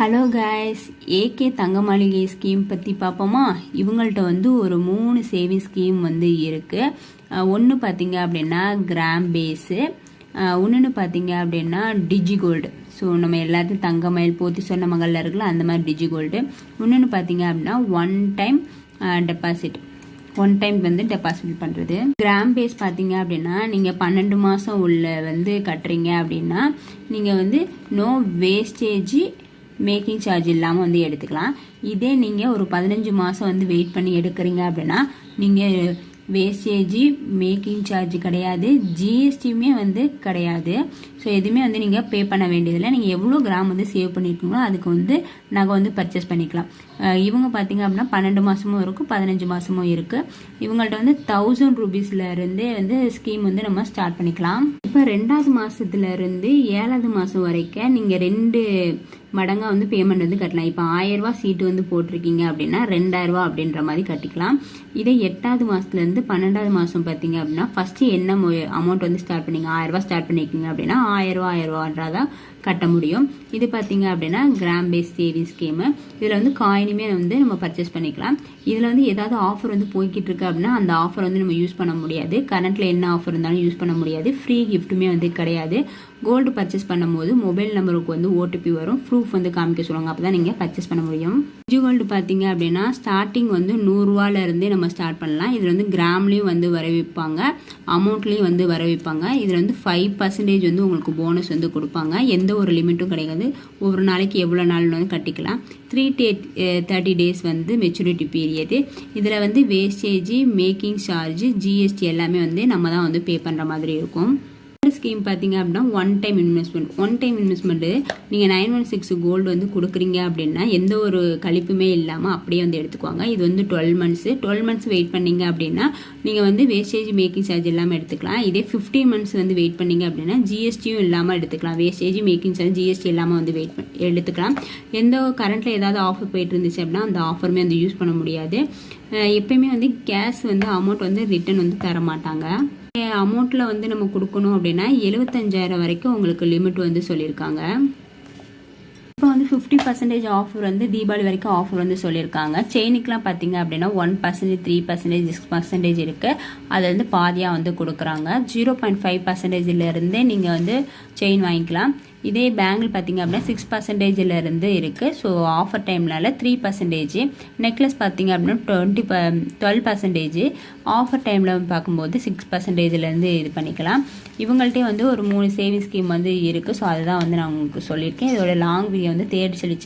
Hello guys AK தங்க மாளிகை scheme பற்றி பார்ப்போமா இவங்கள்ட்ட வந்து ஒரு மூணு சேவிங் ஸ்கீம் வந்து இருக்குது ஒன்று பார்த்தீங்க அப்படின்னா கிராம் பேஸு ஒன்றுன்னு பார்த்தீங்க அப்படின்னா டிஜி கோல்டு ஸோ நம்ம எல்லாத்தையும் தங்க மயில் போத்தி சொன்ன மகளில் இருக்குல்ல அந்த மாதிரி டிஜி கோல்டு இன்னொன்று பார்த்தீங்க அப்படின்னா one time deposit one time வந்து டெபாசிட் பண்ணுறது கிராம் பேஸ் பார்த்தீங்க அப்படின்னா நீங்கள் பன்னெண்டு மாதம் உள்ள வந்து கட்டுறீங்க அப்படின்னா நீங்கள் வந்து நோ வேஸ்டேஜி மேக்கிங் சார்ஜ் இல்லாமல் வந்து எடுத்துக்கலாம். இதே நீங்கள் ஒரு பதினஞ்சு மாதம் வந்து வெயிட் பண்ணி எடுக்கிறீங்க அப்படின்னா நீங்கள் வேஸ்டேஜி மேக்கிங் சார்ஜ் கிடையாது. ஜிஎஸ்டியுமே வந்து கிடையாது. ஸோ எதுவுமே வந்து நீங்கள் பே பண்ண வேண்டியதில்லை. நீங்கள் எவ்வளோ கிராம் வந்து சேவ் பண்ணியிருக்கீங்களோ அதுக்கு வந்து நகை வந்து பர்ச்சேஸ் பண்ணிக்கலாம். இவங்க பார்த்தீங்க அப்படின்னா பன்னெண்டு மாதமும் இருக்கும் பதினஞ்சு மாதமும் இருக்குது இவங்கள்ட்ட வந்து தௌசண்ட் ருபீஸ்லேருந்தே வந்து ஸ்கீம் வந்து நம்ம ஸ்டார்ட் பண்ணிக்கலாம். இப்போ ரெண்டாவது மாதத்துலேருந்து ஏழாவது மாதம் வரைக்கும் நீங்கள் ரெண்டு மடங்காக வந்து பேமெண்ட் வந்து கட்டலாம். இப்போ ஆயிரரூபா சீட்டு வந்து போட்டிருக்கீங்க அப்படின்னா ரெண்டாயிரரூவா அப்படின்ற மாதிரி கட்டிக்கலாம். இதே எட்டாவது மாதத்துலேருந்து பன்னெண்டாவது மாதம் பார்த்தீங்க அப்படின்னா ஃபஸ்ட்டு என்ன அமௌண்ட் வந்து ஸ்டார்ட் பண்ணீங்க? ஆயிரரூவா ஸ்டார்ட் பண்ணியிருக்கீங்க அப்படின்னா ஆயிரரூபா ஆயிரரூவான்றதான் கட்ட முடியும். இது பார்த்தீங்க அப்படின்னா கிராம் பேஸ் சேவிங் ஸ்கீமு இதில் வந்து காயினுமே வந்து நம்ம பர்ச்சேஸ் பண்ணிக்கலாம். இதில் வந்து ஏதாவது ஆஃபர் வந்து போய்கிட்டு இருக்கு அப்படின்னா அந்த ஆஃபர் வந்து நம்ம யூஸ் பண்ண முடியாது. கரண்ட்டில் என்ன ஆஃபர் இருந்தாலும் யூஸ் பண்ண முடியாது. ஃப்ரீ கிஃப்ட்டுமே வந்து கிடையாது. கோல்டு பர்ச்சேஸ் பண்ணும்போது மொபைல் நம்பருக்கு வந்து ஓடிபி வரும். ப்ரூஃப் வந்து காமிக்க சொல்லுவாங்க. அப்போ தான் நீங்கள் பர்ச்சேஸ் பண்ண முடியும். டிஜி கோல்டு பார்த்தீங்க அப்படின்னா ஸ்டார்டிங் வந்து நூறுரூவாலேருந்தே நம்ம ஸ்டார்ட் பண்ணலாம். இதில் வந்து கிராம்லேயும் வந்து வர வைப்பாங்க அமௌண்ட்லேயும் வந்து வர வைப்பாங்க இதில் வந்து ஃபைவ் பர்சன்டேஜ் வந்து உங்களுக்கு போனஸ் வந்து கொடுப்பாங்க. எந்த ஒரு லிமிட்டும் கிடையாது. ஒவ்வொரு நாளைக்கு எவ்வளோ நாள் eh, வந்து கட்டிக்கலாம். த்ரீ டே தேர்ட்டி டேஸ் வந்து மெச்சூரிட்டி பீரியடு இதில் வந்து வேஸ்டேஜ் மேக்கிங் சார்ஜ் ஜிஎஸ்டி எல்லாமே வந்து நம்ம தான் வந்து பே பண்ணுற மாதிரி இருக்கும். ஸ்கீம் பார்த்தீங்க அப்படின்னா one time investment one time investment நீங்கள் நைன் ஒன் சிக்ஸ் கோல்டு வந்து கொடுக்குறீங்க அப்படின்னா எந்த ஒரு கழிப்புமே இல்லாமல் அப்படியே வந்து எடுத்துக்குவாங்க. இது வந்து twelve months twelve months wait பண்ணீங்க அப்படின்னா நீங்கள் வந்து வேஸ்டேஜ் மேக்கிங் சார்ஜ் இல்லாமல் எடுத்துக்கலாம். இதே ஃபிஃப்டீன் மந்த்ஸ் வந்து வெயிட் பண்ணீங்க அப்படின்னா ஜிஎஸ்டியும் இல்லாமல் எடுத்துக்கலாம். வேஸ்டேஜ் மேக்கிங் சார்ஜ் ஜிஎஸ்டி இல்லாமல் வந்து வெயிட் எடுத்துக்கலாம். எந்த கரண்ட்டில் ஏதாவது ஆஃபர் போயிட்டு இருந்துச்சு அப்படின்னா அந்த ஆஃபருமே வந்து யூஸ் பண்ண முடியாது. எப்பயுமே வந்து கேஷ் வந்து அமௌண்ட் வந்து ரிட்டன் வந்து தர மாட்டாங்க அமௌண்ட்டில் வந்து நம்ம கொடுக்கணும் அப்படின்னா எழுபத்தஞ்சாயிரம் வரைக்கும் உங்களுக்கு லிமிட் வந்து சொல்லியிருக்காங்க. இப்போ வந்து ஃபிஃப்டி பர்சன்டேஜ் ஆஃபர் வந்து தீபாவளி வரைக்கும் ஆஃபர் வந்து சொல்லியிருக்காங்க. செயினுக்குலாம் பார்த்தீங்க அப்படின்னா one percentage three percentage six percentage இருக்குது அதை வந்து பாதியாக வந்து கொடுக்குறாங்க. ஜீரோ பாயிண்ட் ஃபைவ் பர்சன்டேஜிலேருந்தே நீங்கள் வந்து செயின் வாங்கிக்கலாம். இதே பேங்கிள் பார்த்தீங்க அப்படின்னா சிக்ஸ் பர்சன்டேஜிலேருந்து இருக்குது ஸோ ஆஃபர் டைம்னால த்ரீ பர்சன்டேஜ் நெக்லஸ் பார்த்தீங்க அப்படின்னா டுவெண்ட்டி ப டுவெல் பர்சன்டேஜ் ஆஃபர் டைமில் பார்க்கும்போது சிக்ஸ் பர்சன்டேஜ்லேருந்து இது பண்ணிக்கலாம். இவங்கள்ட்டே வந்து ஒரு மூணு சேவிங் ஸ்கீம் வந்து இருக்குது ஸோ அதுதான் வந்து நான் உங்களுக்கு சொல்லியிருக்கேன். இதோட லாங் வீடியோ வந்து தேடி சொல்லி